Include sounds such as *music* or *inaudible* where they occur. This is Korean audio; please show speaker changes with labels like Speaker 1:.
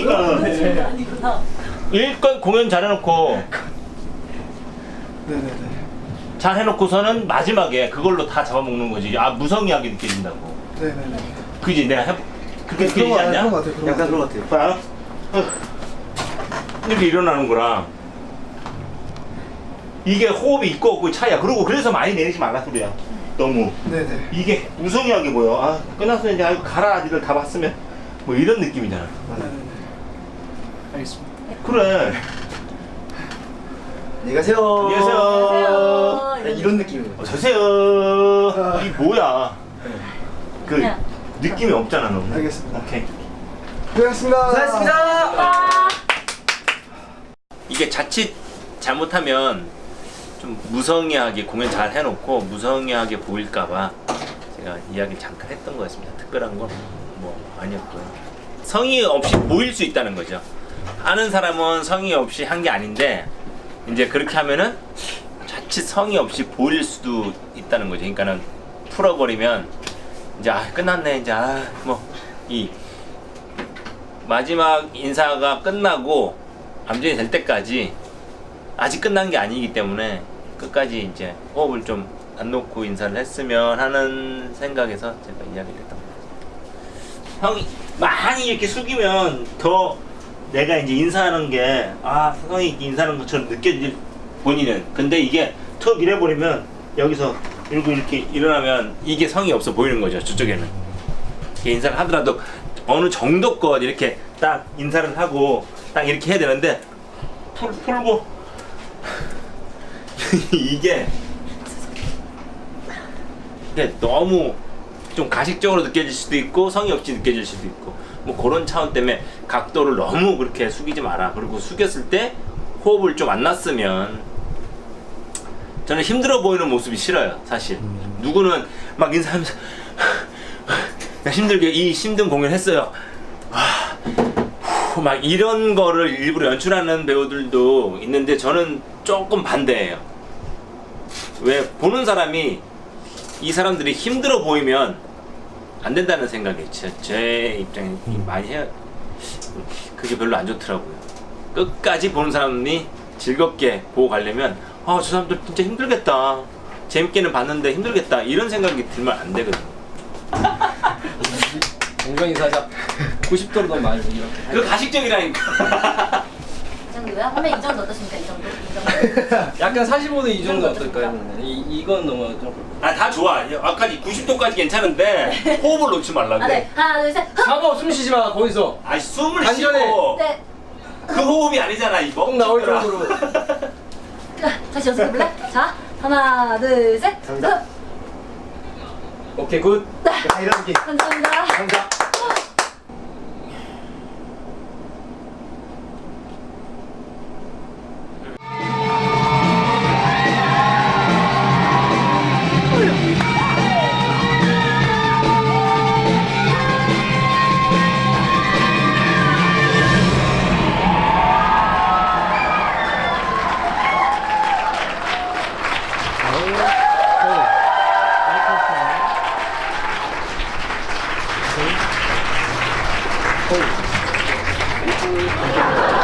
Speaker 1: 그러니까
Speaker 2: 아니구나.
Speaker 1: 일건 공연 잘해놓고
Speaker 3: 네네네.
Speaker 1: 잘 해놓고서는 마지막에 그걸로 다 잡아먹는 거지. 아 무성의하게 느껴진다고.
Speaker 3: 네네네.
Speaker 1: 그지 내가 해 그렇게
Speaker 3: 그런
Speaker 1: 느껴지지
Speaker 3: 거
Speaker 1: 않냐?
Speaker 3: 그런 거 같아요. 그런
Speaker 4: 약간
Speaker 3: 거
Speaker 4: 그런 것 같아요.
Speaker 1: 봐. 어. 이렇게 일어나는 거랑 이게 호흡이 있고 없고의 차이야. 그리고 그래서 많이 내리지 말라 소리야. 너무
Speaker 3: 네네.
Speaker 1: 이게 무성의하게 보여. 아 끝났어 이제 가라 니들 다 봤으면 뭐 이런 느낌이잖아.
Speaker 3: 네네네.
Speaker 4: 알겠습니다.
Speaker 1: 그래. 안녕하세요.
Speaker 2: 안녕하세요.
Speaker 4: 네, 이런 느낌이에요.
Speaker 1: 어서 오세요. 이 뭐야? 그
Speaker 2: 그냥.
Speaker 1: 느낌이 없잖아 너.
Speaker 3: 알겠습니다.
Speaker 1: 오케이.
Speaker 3: 고생하셨습니다.
Speaker 4: 고생하셨습니다.
Speaker 2: 아.
Speaker 1: 이게 자칫 잘못하면 좀 무성의하게 공연 잘 해놓고 무성의하게 보일까봐 제가 이야기 잠깐 했던 거였습니다. 특별한 건 뭐 아니었고요. 성의 없이 보일 수 있다는 거죠. 아는 사람은 성의 없이 한 게 아닌데 이제 그렇게 하면은 자칫 성의 없이 보일 수도 있다는 거죠. 그러니까는 풀어버리면 이제 아 끝났네 이제 아 뭐 이 마지막 인사가 끝나고 암전이 될 때까지 아직 끝난 게 아니기 때문에 끝까지 이제 호흡을 좀 안 놓고 인사를 했으면 하는 생각에서 제가 이야기를 했던 거예요. 형이 많이 이렇게 숙이면 더 내가 이제 인사하는 게 아, 이렇게 인사하는 것처럼 느껴질 본인은. 근데 이게 툭 이래버리면 여기서 이러고 이렇게 일어나면 이게 성이 없어 보이는 거죠. 저쪽에는. 인사를 하더라도 어느 정도껏 이렇게 딱 인사를 하고 딱 이렇게 해야 되는데 풀, 풀고 *laughs* 이게 너무 좀 가식적으로 느껴질 수도 있고 성의 없이 느껴질 수도 있고 뭐 그런 차원 때문에 각도를 너무 그렇게 숙이지 마라. 그리고 숙였을 때 호흡을 좀안 놨으면 저는 힘들어 보이는 모습이 싫어요 사실. 누구는 막 인사하면서 *laughs* 나 힘들게 이 힘든 공연 했어요. 아, 후, 막 이런 거를 일부러 연출하는 배우들도 있는데 저는 조금 반대예요. 왜 보는 사람이 이 사람들이 힘들어 보이면 안 된다는 생각이 제, 제 입장에 많이 해 그게 별로 안 좋더라고요. 끝까지 보는 사람이 즐겁게 보고 가려면 아 저 사람들 진짜 힘들겠다. 재밌게는 봤는데 힘들겠다 이런 생각이 들면 안 되거든요. *laughs*
Speaker 5: 공정이 사자 90도로도 말고 이렇게
Speaker 1: 그 가식적이라니까. *laughs*
Speaker 2: 이 정도야? 하면 이 정도 어떠십니까? 이 정도? 이 정도? *laughs*
Speaker 5: 약간 45도 이 정도 어떨까요? 이, 이건 너무 좀
Speaker 1: 아 다 좋아. 아까 90도까지 괜찮은데 호흡을 놓지 말라고.
Speaker 2: 아, 네. 하나, 둘, 셋. 흡!
Speaker 5: 잡아 숨 쉬지 마 거기서
Speaker 1: 아 숨을
Speaker 5: 단전에.
Speaker 1: 쉬고
Speaker 2: 네.
Speaker 1: 그 호흡이 아니잖아 이거.
Speaker 5: 똥 나올 정도로
Speaker 2: 자, 다시 연습해볼래? 자, 하나, 둘, 셋.
Speaker 4: 감사합니다.
Speaker 2: 흡!
Speaker 5: 오케이 굿
Speaker 2: 네.
Speaker 4: 아, 이런 느낌.
Speaker 2: 감사합니다.
Speaker 4: 감사. Thank you.